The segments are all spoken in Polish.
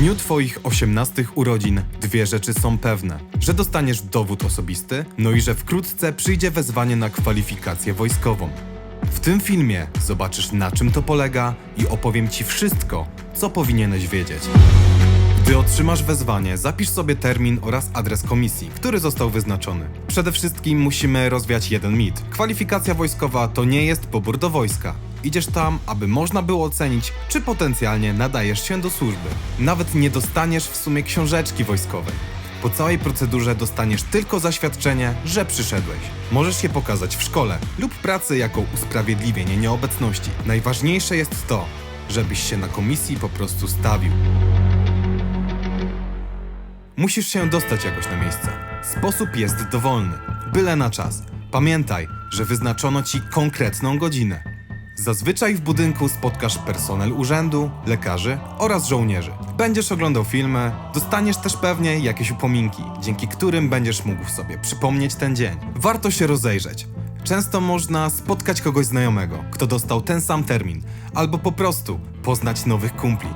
dniu Twoich 18 urodzin dwie rzeczy są pewne: że dostaniesz dowód osobisty, no i że wkrótce przyjdzie wezwanie na kwalifikację wojskową. W tym filmie zobaczysz na czym to polega i opowiem Ci wszystko, co powinieneś wiedzieć. Gdy otrzymasz wezwanie, zapisz sobie termin oraz adres komisji, który został wyznaczony. Przede wszystkim musimy rozwiać jeden mit. Kwalifikacja wojskowa to nie jest pobór do wojska. Idziesz tam, aby można było ocenić, czy potencjalnie nadajesz się do służby. Nawet nie dostaniesz w sumie książeczki wojskowej. Po całej procedurze dostaniesz tylko zaświadczenie, że przyszedłeś. Możesz je pokazać w szkole lub pracy jako usprawiedliwienie nieobecności. Najważniejsze jest to, żebyś się na komisji po prostu stawił. Musisz się dostać jakoś na miejsce. Sposób jest dowolny, byle na czas. Pamiętaj, że wyznaczono ci konkretną godzinę. Zazwyczaj w budynku spotkasz personel urzędu, lekarzy oraz żołnierzy. Będziesz oglądał filmy, dostaniesz też pewnie jakieś upominki, dzięki którym będziesz mógł sobie przypomnieć ten dzień. Warto się rozejrzeć. Często można spotkać kogoś znajomego, kto dostał ten sam termin, albo po prostu poznać nowych kumpli.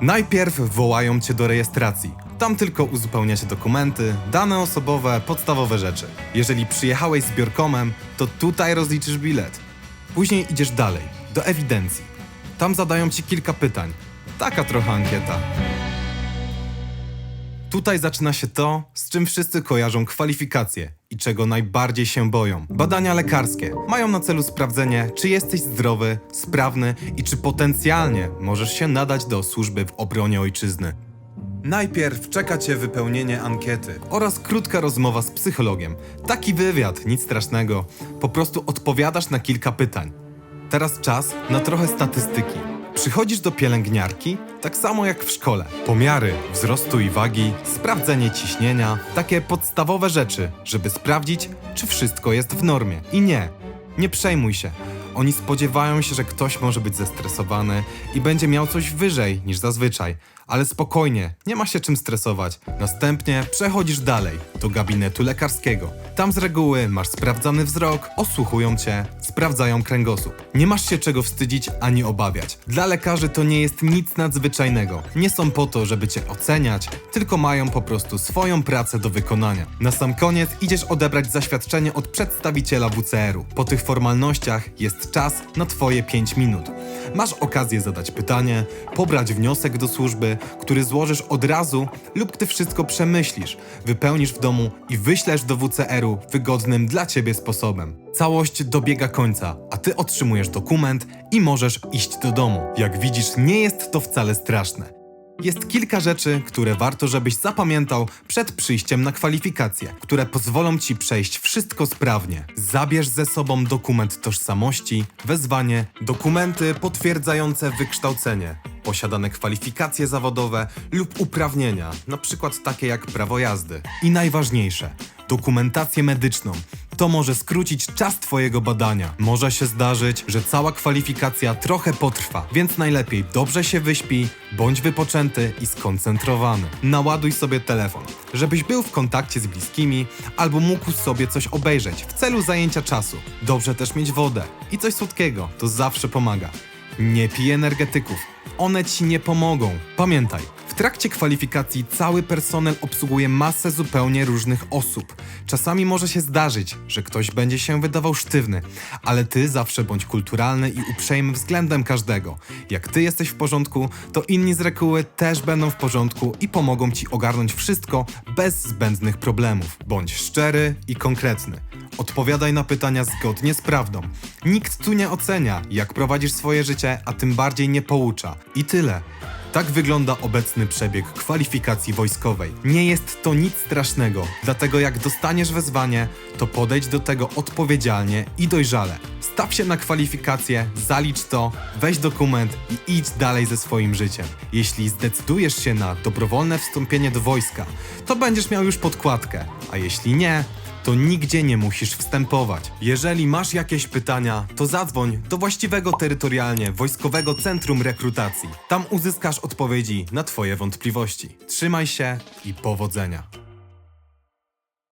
Najpierw wołają cię do rejestracji. Tam tylko uzupełnia się dokumenty, dane osobowe, podstawowe rzeczy. Jeżeli przyjechałeś z biorkomem, to tutaj rozliczysz bilet. Później idziesz dalej, do ewidencji. Tam zadają ci kilka pytań. Taka trochę ankieta. Tutaj zaczyna się to, z czym wszyscy kojarzą kwalifikacje i czego najbardziej się boją. Badania lekarskie mają na celu sprawdzenie, czy jesteś zdrowy, sprawny i czy potencjalnie możesz się nadać do służby w obronie ojczyzny. Najpierw czeka cię wypełnienie ankiety oraz krótka rozmowa z psychologiem. Taki wywiad, nic strasznego. Po prostu odpowiadasz na kilka pytań. Teraz czas na trochę statystyki. Przychodzisz do pielęgniarki, tak samo jak w szkole. Pomiary wzrostu i wagi, sprawdzenie ciśnienia, takie podstawowe rzeczy, żeby sprawdzić, czy wszystko jest w normie. I nie, nie przejmuj się. Oni spodziewają się, że ktoś może być zestresowany i będzie miał coś wyżej niż zazwyczaj. Ale spokojnie, nie ma się czym stresować. Następnie przechodzisz dalej, do gabinetu lekarskiego. Tam z reguły masz sprawdzany wzrok, osłuchują cię, sprawdzają kręgosłup. Nie masz się czego wstydzić ani obawiać. Dla lekarzy to nie jest nic nadzwyczajnego. Nie są po to, żeby cię oceniać, tylko mają po prostu swoją pracę do wykonania. Na sam koniec idziesz odebrać zaświadczenie od przedstawiciela WCR-u. Po tych formalnościach jest czas na twoje 5 minut. Masz okazję zadać pytanie, pobrać wniosek do służby, który złożysz od razu lub gdy wszystko przemyślisz, wypełnisz w domu i wyślesz do WCR-u wygodnym dla ciebie sposobem. Całość dobiega końca, a ty otrzymujesz dokument i możesz iść do domu. Jak widzisz, nie jest to wcale straszne. Jest kilka rzeczy, które warto, żebyś zapamiętał przed przyjściem na kwalifikacje, które pozwolą ci przejść wszystko sprawnie. Zabierz ze sobą dokument tożsamości, wezwanie, dokumenty potwierdzające wykształcenie, posiadane kwalifikacje zawodowe lub uprawnienia, przykład takie jak prawo jazdy. I najważniejsze, dokumentację medyczną. To może skrócić czas Twojego badania. Może się zdarzyć, że cała kwalifikacja trochę potrwa, więc najlepiej dobrze się wyśpij, bądź wypoczęty i skoncentrowany. Naładuj sobie telefon, żebyś był w kontakcie z bliskimi albo mógł sobie coś obejrzeć w celu zajęcia czasu. Dobrze też mieć wodę i coś słodkiego, to zawsze pomaga. Nie pij energetyków, one ci nie pomogą. Pamiętaj, w trakcie kwalifikacji cały personel obsługuje masę zupełnie różnych osób. Czasami może się zdarzyć, że ktoś będzie się wydawał sztywny, ale ty zawsze bądź kulturalny i uprzejmy względem każdego. Jak ty jesteś w porządku, to inni z reguły też będą w porządku i pomogą ci ogarnąć wszystko bez zbędnych problemów. Bądź szczery i konkretny. Odpowiadaj na pytania zgodnie z prawdą. Nikt tu nie ocenia, jak prowadzisz swoje życie, a tym bardziej nie poucza. I tyle. Tak wygląda obecny przebieg kwalifikacji wojskowej. Nie jest to nic strasznego, dlatego jak dostaniesz wezwanie, to podejdź do tego odpowiedzialnie i dojrzale. Staw się na kwalifikację, zalicz to, weź dokument i idź dalej ze swoim życiem. Jeśli zdecydujesz się na dobrowolne wstąpienie do wojska, to będziesz miał już podkładkę, a jeśli nie, to nigdzie nie musisz wstępować. Jeżeli masz jakieś pytania, to zadzwoń do właściwego terytorialnie Wojskowego Centrum Rekrutacji. Tam uzyskasz odpowiedzi na Twoje wątpliwości. Trzymaj się i powodzenia.